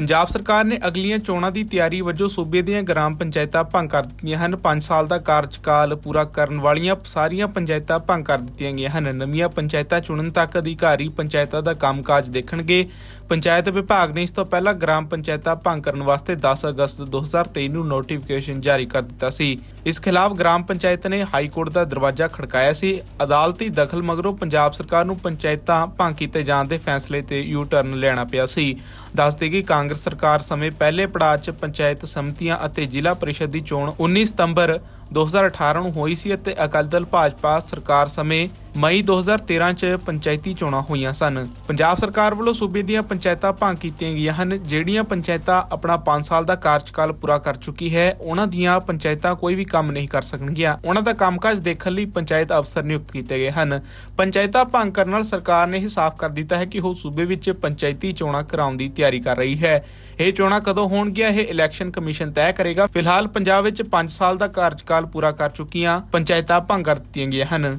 ਪੰਜਾਬ ਸਰਕਾਰ ਨੇ ਅਗਲੀਆਂ ਚੋਣਾਂ ਦੀ ਤਿਆਰੀ ਵਜੋਂ ਸੂਬੇ ਦੀਆਂ ਗ੍ਰਾਮ ਪੰਚਾਇਤਾਂ ਭੰਗ ਕਰ ਦਿੱਤੀਆਂ ਹਨ। 5 ਸਾਲ ਦਾ ਕਾਰਜਕਾਲ ਪੂਰਾ ਕਰਨ ਵਾਲੀਆਂ ਸਾਰੀਆਂ ਪੰਚਾਇਤਾਂ ਭੰਗ ਕਰ ਦਿੱਤੀਆਂ ਗਈਆਂ ਹਨ। ਨਵੀਆਂ ਪੰਚਾਇਤਾਂ ਚੁਣਨ ਤੱਕ ਅਧਿਕਾਰੀ ਪੰਚਾਇਤਾਂ ਦਾ ਕੰਮਕਾਜ ਦੇਖਣਗੇ। ਪੰਚਾਇਤ ਵਿਭਾਗ ਨੇ ਇਸ ਤੋਂ ਪਹਿਲਾਂ ਗ੍ਰਾਮ ਪੰਚਾਇਤਾਂ ਭੰਗ ਕਰਨ ਵਾਸਤੇ 10 ਅਗਸਤ 2023 ਨੂੰ ਨੋਟੀਫਿਕੇਸ਼ਨ ਜਾਰੀ ਕਰ ਦਿੱਤਾ ਸੀ। ਇਸ ਖਿਲਾਫ ਗ੍ਰਾਮ ਪੰਚਾਇਤ ਨੇ ਹਾਈ ਕੋਰਟ ਦਾ ਦਰਵਾਜ਼ਾ ਖੜਕਾਇਆ ਸੀ। ਅਦਾਲਤੀ ਦਖਲ ਮਗਰੋਂ ਪੰਜਾਬ ਸਰਕਾਰ ਨੂੰ ਪੰਚਾਇਤਾਂ ਭੰਗ ਕੀਤੇ ਜਾਣ ਦੇ ਫੈਸਲੇ ਤੇ ਯੂ ਟਰਨ ਲੈਣਾ ਪਿਆ ਸੀ। ਦੱਸਦੇ ਕਿ ਕਾਂਗਰਸ ਸਰਕਾਰ ਸਮੇਂ ਪਹਿਲੇ ਪੜਾਅ 'ਚ ਪੰਚਾਇਤ ਸਮਿਤੀਆਂ ਅਤੇ ਜ਼ਿਲ੍ਹਾ ਪਰਿਸ਼ਦ ਦੀ ਚੋਣ 19 ਸਤੰਬਰ 2018 ਨੂੰ ਹੋਈ ਸੀ ਅਤੇ ਅਕਾਲੀ ਦਲ ਭਾਜਪਾ ਸਰਕਾਰ ਸਮੇਂ ਮਈ 2013 ਚ ਪੰਚਾਇਤੀ ਚੋਣਾਂ ਹੋਈਆਂ ਸਨ। ਪੰਜਾਬ ਸਰਕਾਰ ਵੱਲੋਂ ਸੂਬੇ ਦੀਆਂ ਪੰਚਾਇਤਾਂ ਭੰਗ ਕੀਤੀਆਂ ਗਈਆਂ ਹਨ, ਜਿਹੜੀਆਂ ਪੰਚਾਇਤਾਂ ਆਪਣਾ 5 ਸਾਲ ਦਾ ਕਾਰਜਕਾਲ ਪੂਰਾ ਕਰ ਚੁੱਕੀ ਹੈ, ਉਹਨਾਂ ਦੀਆਂ ਪੰਚਾਇਤਾਂ ਕੋਈ ਵੀ ਕੰਮ ਨਹੀਂ ਕਰ ਸਕਣਗੀਆਂ। ਉਹਨਾਂ ਦਾ ਕੰਮਕਾਜ ਦੇਖਣ ਲਈ ਪੰਚਾਇਤ ਅਫਸਰ ਨਿਯੁਕਤ ਕੀਤੇ ਗਏ ਹਨ। ਪੰਚਾਇਤਾਂ ਭੰਗ ਕਰਨ ਨਾਲ ਸਰਕਾਰ ਨੇ ਇਹ ਸਾਫ਼ ਕਰ ਦਿੱਤਾ ਹੈ ਕਿ ਉਹ ਸੂਬੇ ਵਿੱਚ ਪੰਚਾਇਤੀ ਚੋਣਾਂ ਕਰਾਉਣ ਦੀ ਤਿਆਰੀ ਕਰ ਰਹੀ ਹੈ। ਇਹ ਚੋਣਾਂ ਕਦੋਂ ਹੋਣਗੀਆਂ, ਇਹ ਇਲੈਕਸ਼ਨ ਕਮਿਸ਼ਨ ਤੈਅ ਕਰੇਗਾ। ਫਿਲਹਾਲ ਪੰਜਾਬ ਵਿੱਚ 5 ਸਾਲ ਦਾ ਕਾਰਜਕਾਲ ਪੂਰਾ ਕਰ ਚੁੱਕੀਆਂ ਪੰਚਾਇਤਾਂ ਭੰਗ ਕਰ ਦਿੱਤੀਆਂ ਗਈਆਂ ਹਨ।